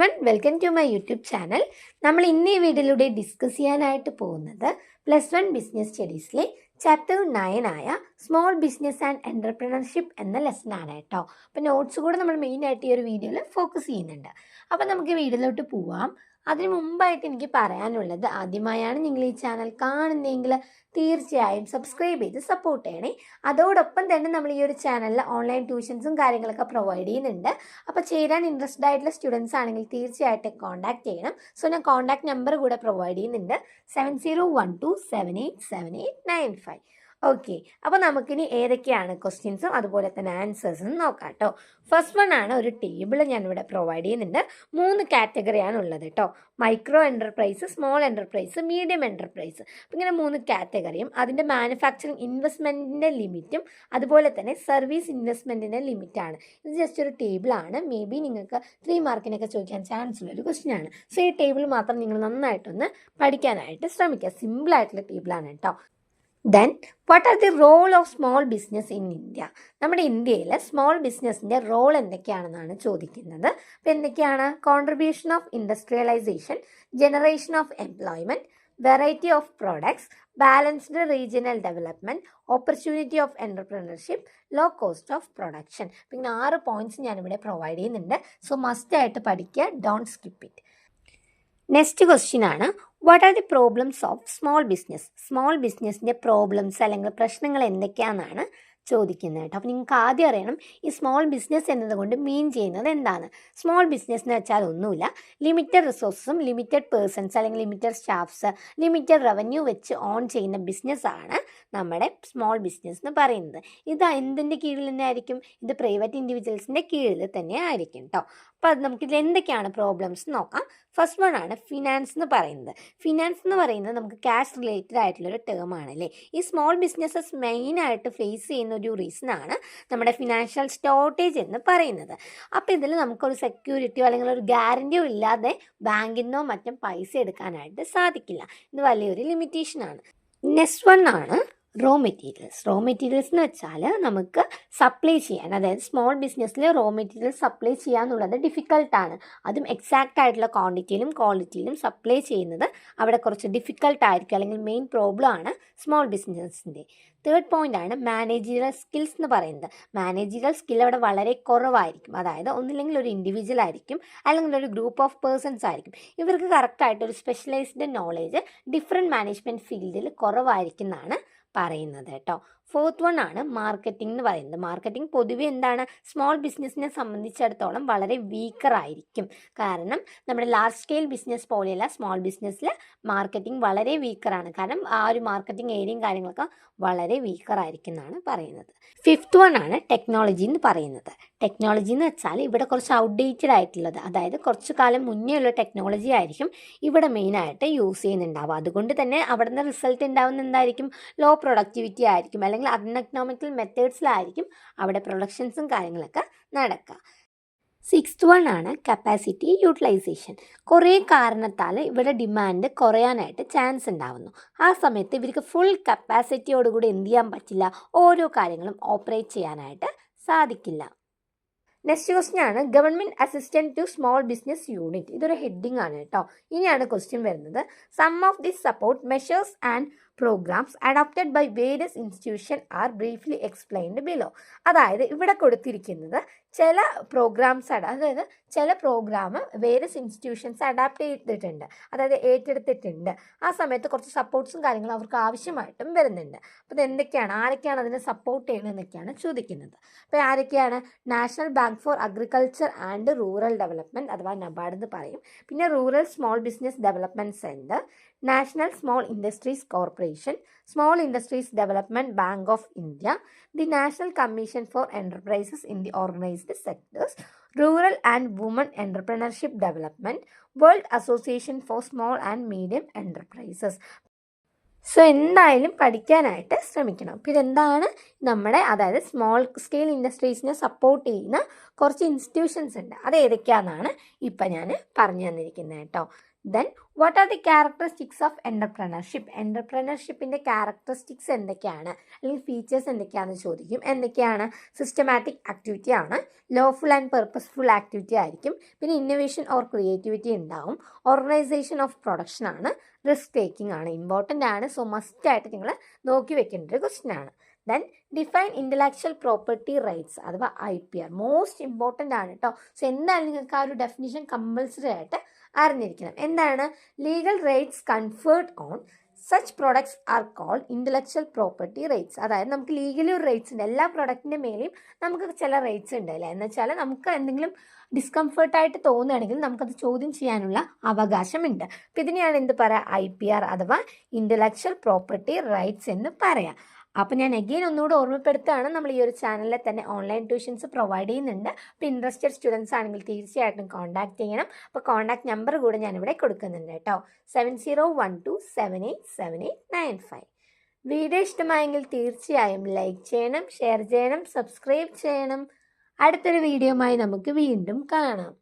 One welcome to my YouTube channel നമ്മൾ ഇന്ന് ഈ വീഡിയോയിലൂടെ ഡിസ്കസ് ചെയ്യാനായിട്ട് പോകുന്നത് പ്ലസ് വൺ ബിസിനസ് സ്റ്റഡീസിലെ ചാപ്റ്റർ നയൻ ആയ സ്മോൾ ബിസിനസ് ആൻഡ് എന്റർപ്രണർഷിപ്പ് എന്ന ലെസൺ ആണ് കേട്ടോ. അപ്പോൾ നോട്ട്സ് കൂടെ നമ്മൾ മെയിനായിട്ട് ഈ ഒരു വീഡിയോയിൽ ഫോക്കസ് ചെയ്യുന്നുണ്ട്. അപ്പോൾ നമുക്ക് വീഡിയോയിലോട്ട് പോവാം. അതിന് മുമ്പായിട്ട് എനിക്ക് പറയാനുള്ളത് ആദ്യമായാണ് നിങ്ങൾ ഈ ചാനൽ കാണുന്നതെങ്കിൽ തീർച്ചയായും സബ്സ്ക്രൈബ് ചെയ്ത് സപ്പോർട്ട് ചെയ്യണേ. അതോടൊപ്പം തന്നെ നമ്മൾ ഈ ഒരു ചാനലിൽ ഓൺലൈൻ ട്യൂഷൻസും കാര്യങ്ങളൊക്കെ പ്രൊവൈഡ് ചെയ്യുന്നുണ്ട്. അപ്പോൾ ചേരാൻ ഇൻട്രസ്റ്റഡ് ആയിട്ടുള്ള സ്റ്റുഡൻസ് ആണെങ്കിൽ തീർച്ചയായിട്ടും കോൺടാക്ട് ചെയ്യണം. സോ ഞാൻ കോൺടാക്ട് നമ്പർ കൂടെ പ്രൊവൈഡ് ചെയ്യുന്നുണ്ട്. Seven zero one two seven eight seven eight nine five okay അപ്പോൾ നമുക്കിനി ഏതൊക്കെയാണ് ക്വസ്റ്റ്യൻസും അതുപോലെ തന്നെ ആൻസേഴ്സും നോക്കാം കേട്ടോ ഫസ്റ്റ് വൺ ആണ് ഒരു ടേബിൾ ഞാൻ ഇവിടെ പ്രൊവൈഡ് ചെയ്യുന്നുണ്ട്. മൂന്ന് കാറ്റഗറിയാണ് ഉള്ളത് കേട്ടോ micro enterprise small enterprise medium enterprise അപ്പം ഇങ്ങനെ മൂന്ന് കാറ്റഗറിയും അതിന്റെ മാനുഫാക്ചറിങ് ഇൻവെസ്റ്റ്മെന്റിന്റെ ലിമിറ്റും അതുപോലെ തന്നെ സർവീസ് ഇൻവെസ്റ്റ്മെന്റിന്റെ ലിമിറ്റാണ് ഇത് ജസ്റ്റ് ഒരു ടേബിളാണ് മേ ബി നിങ്ങൾക്ക് ത്രീ മാർക്കിനൊക്കെ ചോദിക്കാൻ ചാൻസ് ഉള്ള ഒരു ക്വസ്റ്റ്യൻ ആണ്. സോ ഈ ടേബിൾ മാത്രം നിങ്ങൾ നന്നായിട്ടൊന്ന് പഠിക്കാനായിട്ട് ശ്രമിക്കുക. സിമ്പിളായിട്ടുള്ള ടേബിളാണ് കേട്ടോ then what are the role of small business in India നമ്മുടെ ഇന്ത്യയിൽ സ്മോൾ ബിസിനസ്സിന്റെ റോൾ എന്തൊക്കെയാണെന്നാണ് ചോദിക്കുന്നത്. അപ്പോൾ എന്തൊക്കെയാണ്? Contribution of industrialisation generation of employment variety of products balanced regional development opportunity of entrepreneurship low cost of production പിന്നെ ആറ് points ഞാനിവിടെ പ്രൊവൈഡ് ചെയ്യുന്നുണ്ട്. സോ മസ്റ്റായിട്ട് പഠിക്കുക. Don't skip it next question ആണ്. What are the problems of small business small ബിസിനസ്സിന്റെ problems അല്ലെങ്കിൽ പ്രശ്നങ്ങൾ എന്തൊക്കെയാണെന്നാണ് ചോദിക്കുന്നത് കേട്ടോ. അപ്പോൾ നിങ്ങൾക്ക് ആദ്യം അറിയണം ഈ സ്മോൾ ബിസിനസ് എന്നതുകൊണ്ട് മീൻ ചെയ്യുന്നത് എന്താണ്? സ്മോൾ ബിസിനസ് എന്ന് വെച്ചാൽ ഒന്നുമില്ല. ലിമിറ്റഡ് റിസോഴ്സസും ലിമിറ്റഡ് പേഴ്സൺസ് അല്ലെങ്കിൽ ലിമിറ്റഡ് സ്റ്റാഫ്സ് ലിമിറ്റഡ് റവന്യൂ വെച്ച് ഓൺ ചെയ്യുന്ന ബിസിനസ്സാണ് നമ്മുടെ സ്മോൾ ബിസിനസ് എന്ന് പറയുന്നത്. ഇത് എന്തിന്റെ കീഴിൽ തന്നെ ആയിരിക്കും? ഇത് പ്രൈവറ്റ് ഇൻഡിവിജ്വൽസിന്റെ കീഴിൽ തന്നെ ആയിരിക്കും കേട്ടോ അപ്പോൾ അത് നമുക്കിതിൽ എന്തൊക്കെയാണ് പ്രോബ്ലംസ് നോക്കാം. ഫസ്റ്റ് വൺ ആണ് ഫിനാൻസ് എന്ന് പറയുന്നത്. ഫിനാൻസ് എന്ന് പറയുന്നത് നമുക്ക് ക്യാഷ് റിലേറ്റഡ് ആയിട്ടുള്ളൊരു ടേം ആണല്ലേ? ഈ സ്മോൾ ബിസിനസ്സസ് മെയിനായിട്ട് ഫേസ് ചെയ്യുന്ന ഒരു റീസൺ ആണ് നമ്മുടെ ഫിനാൻഷ്യൽ സ്റ്റോർട്ടേജ് എന്ന് പറയുന്നത്. അപ്പോൾ ഇതിൽ നമുക്കൊരു സെക്യൂരിറ്റിയോ അല്ലെങ്കിൽ ഒരു ഗ്യാരന്റിയോ ഇല്ലാതെ ബാങ്കിൽ നിന്നോ മറ്റും പൈസ എടുക്കാനായിട്ട് സാധിക്കില്ല. ഇത് വലിയൊരു ലിമിറ്റേഷൻ ആണ്. നെക്സ്റ്റ് വൺ ആണ് റോ മെറ്റീരിയൽസ് റോ മെറ്റീരിയൽസ് എന്ന് വെച്ചാൽ നമുക്ക് സപ്ലൈ ചെയ്യാൻ അതായത് സ്മോൾ ബിസിനസ്സിൽ റോ മെറ്റീരിയൽ സപ്ലൈ ചെയ്യുക എന്നുള്ളത് ഡിഫിക്കൽട്ടാണ് അതും എക്സാക്റ്റ് ആയിട്ടുള്ള ക്വാണ്ടിറ്റിയിലും ക്വാളിറ്റിയിലും സപ്ലൈ ചെയ്യുന്നത് അവിടെ കുറച്ച് ഡിഫിക്കൽട്ട് ആയിരിക്കും അല്ലെങ്കിൽ മെയിൻ പ്രോബ്ലം ആണ് സ്മോൾ ബിസിനസ്സിന്റെ തേർഡ് പോയിന്റ് ആണ് മാനേജീരിയൽ സ്കിൽസ് എന്ന് പറയുന്നത്. മാനേജീരിയൽ സ്കിൽ അവിടെ വളരെ കുറവായിരിക്കും. അതായത് ഒന്നില്ലെങ്കിൽ ഒരു ഇൻഡിവിജ്വൽ ആയിരിക്കും അല്ലെങ്കിൽ ഒരു ഗ്രൂപ്പ് ഓഫ് പേഴ്സൺസ് ആയിരിക്കും. ഇവർക്ക് കറക്റ്റായിട്ട് ഒരു സ്പെഷ്യലൈസ്ഡ് നോളേജ് ഡിഫറെന്റ് മാനേജ്മെന്റ് ഫീൽഡിൽ കുറവായിരിക്കും എന്നാണ് പറയുന്നത് കേട്ടോ. ഫോർത്ത് വൺ ആണ് മാർക്കറ്റിംഗ് എന്ന് പറയുന്നത്. മാർക്കറ്റിംഗ് പൊതുവെ എന്താണ്? സ്മോൾ ബിസിനസ്സിനെ സംബന്ധിച്ചിടത്തോളം വളരെ വീക്കർ ആയിരിക്കും. കാരണം നമ്മുടെ ലാർജ് സ്കെയിൽ ബിസിനസ് പോലെയല്ല സ്മോൾ ബിസിനസ്സിൽ മാർക്കറ്റിംഗ് വളരെ വീക്കറാണ് കാരണം ആ ഒരു മാർക്കറ്റിംഗ് ഏരിയയും കാര്യങ്ങളൊക്കെ വളരെ വീക്കർ ആയിരിക്കും എന്നാണ് പറയുന്നത്. ഫിഫ്ത്ത് വൺ ആണ് ടെക്നോളജി എന്ന് പറയുന്നത്. ടെക്നോളജി എന്ന് വെച്ചാൽ ഇവിടെ കുറച്ച് ഔട്ട്ഡേറ്റഡ് ആയിട്ടുള്ളത് അതായത് കുറച്ച് കാലം മുന്നേ ഉള്ള ടെക്നോളജി ആയിരിക്കും ഇവിടെ മെയിനായിട്ട് യൂസ് ചെയ്യുന്നുണ്ടാവുക. അതുകൊണ്ട് തന്നെ അവിടെ നിന്ന് റിസൾട്ട് ഉണ്ടാവുന്ന എന്തായിരിക്കും? ലോ പ്രൊഡക്ടിവിറ്റി ആയിരിക്കും. അല്ലെങ്കിൽ അൺഎക്കണോമിക്കൽ മെത്തേഡ്സിലായിരിക്കും അവിടെ പ്രൊഡക്ഷൻസും കാര്യങ്ങളൊക്കെ നടക്കുക. സിക്സ്ത് വൺ ആണ് കപ്പാസിറ്റി യൂട്ടിലൈസേഷൻ കുറേ കാരണത്താൽ ഇവിടെ ഡിമാൻഡ് കുറയാനായിട്ട് ചാൻസ് ഉണ്ടാവുന്നു. ആ സമയത്ത് ഇവർക്ക് ഫുൾ കപ്പാസിറ്റിയോടുകൂടി എന്ത് ചെയ്യാൻ പറ്റില്ല? ഓരോ കാര്യങ്ങളും ഓപ്പറേറ്റ് ചെയ്യാനായിട്ട് സാധിക്കില്ല. നെക്സ്റ്റ് ക്വസ്റ്റ്യൻ ആണ് government assistant to small business unit ഇതൊരു ഹെഡിങ് ആണ് കേട്ടോ. ഇനിയാണ് ക്വസ്റ്റ്യൻ വരുന്നത്. Some of this support measures and programmes adopted by various institution are briefly explained below അതായത് ഇവിടെ കൊടുത്തിരിക്കുന്നത് ചില പ്രോഗ്രാംസ് അതായത് ചില പ്രോഗ്രാം വേരിയസ് ഇൻസ്റ്റിറ്റ്യൂഷൻസ് അഡാപ്റ്റ് ചെയ്തിട്ടുണ്ട്. അതായത് ഏറ്റെടുത്തിട്ടുണ്ട്. ആ സമയത്ത് കുറച്ച് സപ്പോർട്ട്സും കാര്യങ്ങളും അവർക്ക് ആവശ്യമായിട്ടും വരുന്നുണ്ട്. അപ്പോൾ ഇത് എന്തൊക്കെയാണ്? ആരൊക്കെയാണ് അതിനെ സപ്പോർട്ട് ചെയ്യണമെന്നൊക്കെയാണ് ചോദിക്കുന്നത്. അപ്പോൾ ആരൊക്കെയാണ്? National bank for agriculture and rural development അഥവാ നബാർഡ് എന്ന് പറയും. പിന്നെ rural small business development centre national small industries corporation small industries development bank of India the national commission for enterprises in the organised sectors rural and woman entrepreneurship development world association for small and medium enterprises so എന്തായാലും പഠിക്കാനായിട്ട് ശ്രമിക്കണം. പിന്നെ എന്താണ് നമ്മുടെ അതായത് small scale ഇൻഡസ്ട്രീസിനെ support ചെയ്യുന്ന കുറച്ച് institutions ഉണ്ട്. അത് ഏതൊക്കെയാണെന്നാണ് ഇപ്പം ഞാൻ പറഞ്ഞു തന്നിരിക്കുന്നത് കേട്ടോ. Then what are the characteristics of entrepreneurship എന്റർപ്രണർഷിപ്പിന്റെ characteristics എന്തൊക്കെയാണ്? അല്ലെങ്കിൽ ഫീച്ചേഴ്സ് എന്തൊക്കെയാണെന്ന് ചോദിക്കും. എന്തൊക്കെയാണ്? സിസ്റ്റമാറ്റിക് ആക്ടിവിറ്റി ആണ്. ലോഫുൾ ആൻഡ് പെർപ്പസ്ഫുൾ ആക്ടിവിറ്റി ആയിരിക്കും. പിന്നെ ഇന്നോവേഷൻ ഓർ ക്രിയേറ്റിവിറ്റി ഉണ്ടാവും. ഓർഗനൈസേഷൻ ഓഫ് പ്രൊഡക്ഷൻ ആണ്. റിസ്ക് ടേക്കിംഗ് ആണ്. ഇമ്പോർട്ടന്റ് ആണ്. സോ മസ്റ്റ് ആയിട്ട് നിങ്ങൾ നോക്കി വെക്കേണ്ട ഒരു ക്വസ്റ്റ്യൻ ആണ്. Then define intellectual property rights അഥവാ I P R most important ആണ് കേട്ടോ സോ എന്തായാലും നിങ്ങൾക്ക് ആ ഒരു ഡെഫിനിഷൻ കമ്പൽസറി ആയിട്ട് അറിഞ്ഞിരിക്കണം. എന്താണ്? Legal rights conferred on such products are called intellectual property rights അതായത് നമുക്ക് ലീഗലി ഒരു റൈറ്റ്സ് ഉണ്ട്. എല്ലാ പ്രൊഡക്റ്റിന്റെ മേലെയും നമുക്ക് ചില റൈറ്റ്സ് ഉണ്ട് അല്ലേ? എന്ന് വെച്ചാൽ നമുക്ക് എന്തെങ്കിലും ഡിസ്കംഫർട്ടായിട്ട് തോന്നുകയാണെങ്കിൽ നമുക്കത് ചോദ്യം ചെയ്യാനുള്ള അവകാശമുണ്ട്. അപ്പം ഇതിനെയാണ് എന്ത് പറയുക ഐ പി ആർ അഥവാ ഇന്റലക്ച്വൽ പ്രോപ്പർട്ടി റൈറ്റ്സ് എന്ന് പറയാം. അപ്പോൾ ഞാൻ എഗെയിൻ ഒന്നുകൂടെ ഓർമ്മപ്പെടുത്തുകയാണ്. നമ്മൾ ഈ ഒരു ചാനലിൽ തന്നെ ഓൺലൈൻ ട്യൂഷൻസ് പ്രൊവൈഡ് ചെയ്യുന്നുണ്ട്. അപ്പോൾ ഇൻട്രസ്റ്റഡ് സ്റ്റുഡൻസ് ആണെങ്കിൽ തീർച്ചയായിട്ടും കോൺടാക്ട് ചെയ്യണം. അപ്പോൾ കോൺടാക്ട് നമ്പർ കൂടെ ഞാനിവിടെ കൊടുക്കുന്നുണ്ട് കേട്ടോ. Seven zero one two seven eight seven eight nine five video ഇഷ്ടമായെങ്കിൽ തീർച്ചയായും ലൈക്ക് ചെയ്യണം ഷെയർ ചെയ്യണം സബ്സ്ക്രൈബ് ചെയ്യണം. അടുത്തൊരു വീഡിയോയുമായി നമുക്ക് വീണ്ടും കാണാം.